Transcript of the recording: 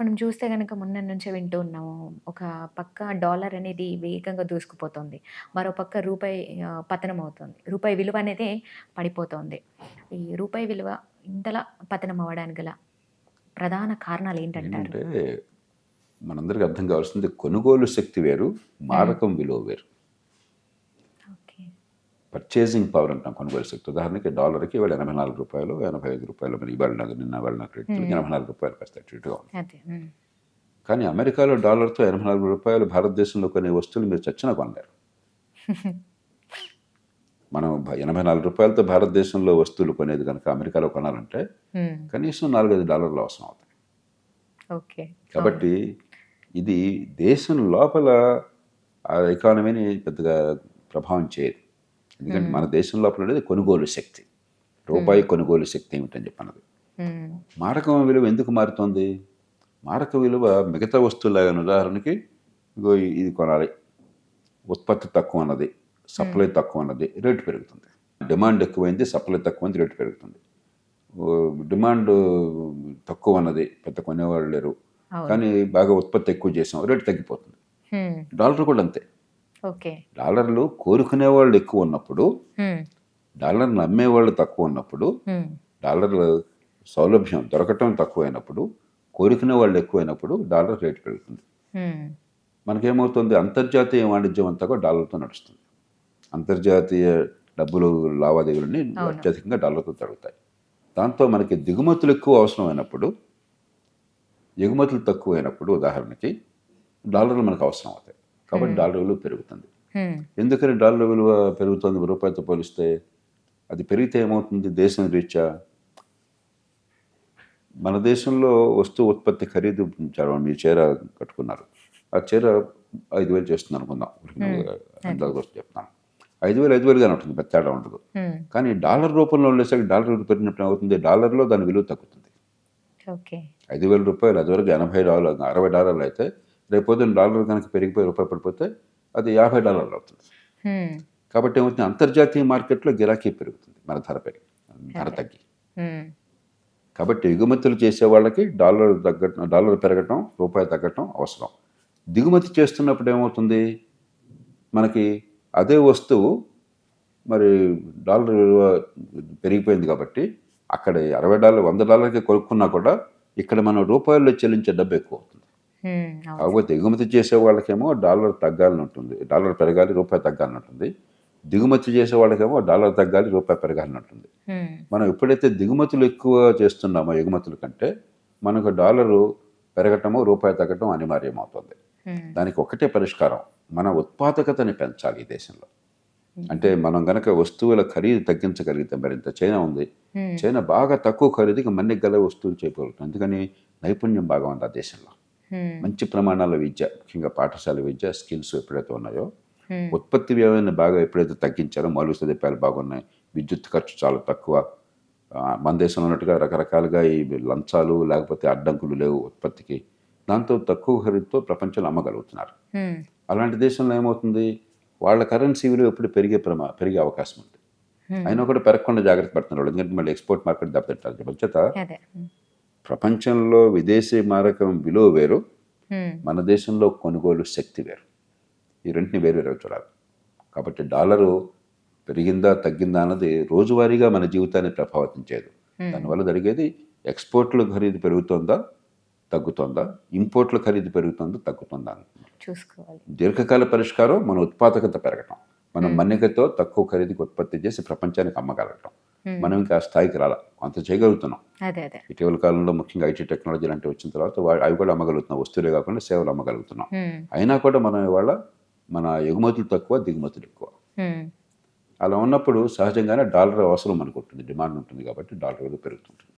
మనం చూస్తే గనక మొన్న నుంచే వింటూ ఉన్నాము. ఒక పక్క డాలర్ అనేది వేగంగా దూసుకుపోతుంది. మరో పక్క రూపాయి ఆహ్, పతనమవుతుంది. రూపాయి విలువ అనేదే పడిపోతోంది. ఈ రూపాయి విలువ ఇంతలా పతనం అవ్వడానికి గల ప్రధాన కారణాలేంటంటారు? ఏంటంటే మనందరికి అర్థం కావాల్సింది కొనుగోలు శక్తి వేరు, మారకం విలువ వేరు. పర్చేసింగ్ పవర్ అంటాం కొనుగోలు శక్తి. ఉదాహరణకి డాలర్‌కి ఇవాళ రూ. 84, రూ. 85 మరి ఇవాళ నాకు నిన్న వాళ్ళ నాకు రేట్లు హ్మ్. రూ. 84 కాస్త అటు ఇటుగా ఉంది. కానీ అమెరికాలో డాలర్‌తో రూ. 84 భారతదేశంలో కొనే వస్తువులు మీరు చచ్చినా కొనలేరు. మనం భ రూ. 84తో భారతదేశంలో వస్తువులు కొనేది కనుక అమెరికాలో కొనాలంటే. కనీసం 4, 5 డాలర్లు అవసరం అవుతాయి. ఓకే. కాబట్టి ఇది దేశం లోపల ఆ ఎకానమీని పెద్దగా ప్రభావం చేయదు. ఎందుకంటే మన దేశం లోపల ఉండేది కొనుగోలు శక్తి. రూపాయి కొనుగోలు శక్తి ఏమిటని చెప్పన్నది. మారకం విలువ ఎందుకు మారుతోంది? మారక విలువ మిగతా వస్తువులాగా ఉదాహరణకి ఇగో ఇది కొనాలి. ఉత్పత్తి తక్కువ ఉన్నది. సప్లై తక్కువ ఉన్నది. రేటు పెరుగుతుంది. డిమాండ్ ఎక్కువైంది. సప్లై తక్కువైంది. రేటు పెరుగుతుంది. డిమాండ్ తక్కువ ఉన్నది. పెద్ద కొనేవాళ్ళు లేరు. కానీ బాగా ఉత్పత్తి ఎక్కువ చేసాం. రేటు తగ్గిపోతుంది. డాలర్ కూడా అంతే. డాలర్లు కోరుకునే వాళ్ళు ఎక్కువ ఉన్నప్పుడు, హ్మ్. డాలర్‌ని అమ్మేవాళ్ళు తక్కువ ఉన్నప్పుడు, హ్మ్. డాలర్ సౌలభ్యం దొరకటం తక్కువైనప్పుడు, కోరుకునే వాళ్ళు ఎక్కువైనప్పుడు డాలర్ రేటు పెరుగుతుంది. మనకేమవుతుంది అంతర్జాతీయ వాణిజ్యం అంతా కూడా డాలర్‌తో నడుస్తుంది. అంతర్జాతీయ డబ్బులు లావాదేవీలన్నీ. అత్యధికంగా డాలర్‌తో జరుగుతాయి. దాంతో మనకి దిగుమతులు ఎక్కువ అవసరమైనప్పుడు, ఎగుమతులు తక్కువైనప్పుడు ఉదాహరణకి డాలర్లు మనకు అవసరం అవుతాయి. కాబట్టి హ్మ్. డాలర్ విలువ పెరుగుతుంది. హ్మ్. ఎందుకని డాలర్ విలువ పెరుగుతుంది రూపాయితో పోలిస్తే? అది పెరిగితే ఏమవుతుంది దేశం రీత్యా? మన దేశంలో వస్తువు ఉత్పత్తి ఖరీదు చాలా మీరు చీర కట్టుకున్నారు. ఆ చీర 5000 చేస్తుంది అనుకుందాం. అందాజు కోసం చెప్తాను. 5000 5000 ఉంటుంది. పెద్ద తేడా ఉండదు. కానీ డాలర్ రూపంలో ఉండేసరికి డాలర్ విలువ పెరిగినప్పుడు ఏమవుతుంది? డాలర్‌లో దాని విలువ తగ్గుతుంది. ఓకే. రూ. 5000 అదివరకు 80 డాలర్లు 60 డాలర్లు అయితే రేపొద్దున డాలర్ కనుక పెరిగిపోయి రూపాయి పడిపోతే అది 50 డాలర్లు అవుతుంది. కాబట్టి ఏమవుతుంది అంతర్జాతీయ మార్కెట్‌లో గిరాకీ పెరుగుతుంది. మన ధర పెరిగి ధర. తగ్గి. కాబట్టి ఎగుమతులు చేసే వాళ్ళకి డాలర్ తగ్గటం డాలర్ పెరగటం, రూపాయి తగ్గటం అవసరం. దిగుమతి చేస్తున్నప్పుడు ఏమవుతుంది? మనకి అదే వస్తువు మరి డాలర్ విలువ పెరిగిపోయింది కాబట్టి అక్కడ 60 డాలర్ 100 డాలర్‌కి కొనుక్కున్నా కూడా ఇక్కడ మనం రూపాయల్లో చెల్లించే డబ్బు ఎక్కువ అవుతుంది. కాకపోతే ఎగుమతి చేసే వాళ్ళకేమో డాలర్ తగ్గాలని ఉంటుంది. డాలర్ పెరగాలి, రూపాయి తగ్గాలని ఉంటుంది. దిగుమతి చేసే వాళ్ళకేమో డాలర్ తగ్గాలి, రూపాయి పెరగాలని ఉంటుంది. మనం ఎప్పుడైతే దిగుమతులు ఎక్కువ చేస్తున్నామో ఎగుమతుల కంటే మనకు డాలరు పెరగటము, రూపాయి తగ్గటం అనివార్యం అవుతుంది. దానికి ఒకటే పరిష్కారం. మన ఉత్పాదకతని పెంచాలి ఈ దేశంలో. అంటే మనం గనక వస్తువుల ఖరీదు తగ్గించగలిగితే మరింత చైనా ఉంది. చైనా బాగా తక్కువ ఖరీదుకి మన్నిక గల వస్తువులు చేయగలుగుతుంది. అందుకని నైపుణ్యం బాగా ఉంది ఆ దేశంలో. మంచి ప్రమాణాల విద్య, ముఖ్యంగా పాఠశాల విద్య, స్కిల్స్ ఎప్పుడైతే ఉన్నాయో. ఉత్పత్తి వ్యయాన్ని బాగా ఎప్పుడైతే తగ్గించారో మౌలిక సదుపాయాలు బాగున్నాయి. విద్యుత్ ఖర్చు చాలా తక్కువ. మన దేశంలో ఉన్నట్టుగా రకరకాలుగా ఈ లంచాలు లేకపోతే అడ్డంకులు లేవు ఉత్పత్తికి. దాంతో తక్కువ ఖరీదుతో ప్రపంచంలో అమ్మగలుగుతున్నారు. అలాంటి దేశంలో ఏమవుతుంది? వాళ్ళ కరెన్సీ విలువ ఎప్పుడు పెరిగే ప్రమా పెరిగే అవకాశం ఉంది. అయినా కూడా పెరగకుండా జాగ్రత్త పడుతున్నారు. ఎందుకంటే మళ్ళీ ఎక్స్‌పోర్ట్ మార్కెట్ దెబ్బతింటారు. హ్మ్. ప్రపంచంలో విదేశీ మారకం విలువ వేరు. మన దేశంలో కొనుగోలు శక్తి వేరు. ఈ రెంటిని వేరు వేరుగా చూడాలి. కాబట్టి డాలరు పెరిగిందా, తగ్గిందా అన్నది రోజువారీగా మన జీవితాన్ని ప్రభావితం చేయదు. దానివల్ల జరిగేది ఎక్స్‌పోర్ట్‌ల ఖరీదు పెరుగుతోందా? తగ్గుతోందా? ఇంపోర్ట్‌ల ఖరీదు పెరుగుతోందా? తగ్గుతోందా? చూసుకోవాలి. దీర్ఘకాల పరిష్కారం మన ఉత్పాదకత పెరగటం. మనం. మన్నికతో తక్కువ ఖరీదుకి ఉత్పత్తి చేసి ప్రపంచానికి అమ్మగలగటం. మనం ఇంకా ఆ స్థాయికి రాలా. కొంత చేయగలుగుతున్నాం. అదే. అదే. ఇటీవల కాలంలో ముఖ్యంగా ఐటీ టెక్నాలజీ లాంటివి వచ్చిన తర్వాత అవి కూడా అమ్మగలుగుతున్నాం. వస్తువులే కాకుండా సేవలు అమ్మగలుగుతున్నాం. అయినా కూడా మనం ఇవాళ మన ఎగుమతులు తక్కువ, దిగుమతులు ఎక్కువ. అలా ఉన్నప్పుడు సహజంగానే డాలర్ అవసరం మనకు ఉంటుంది. డిమాండ్ ఉంటుంది కాబట్టి డాలర్ విలువ పెరుగుతుంటుంది.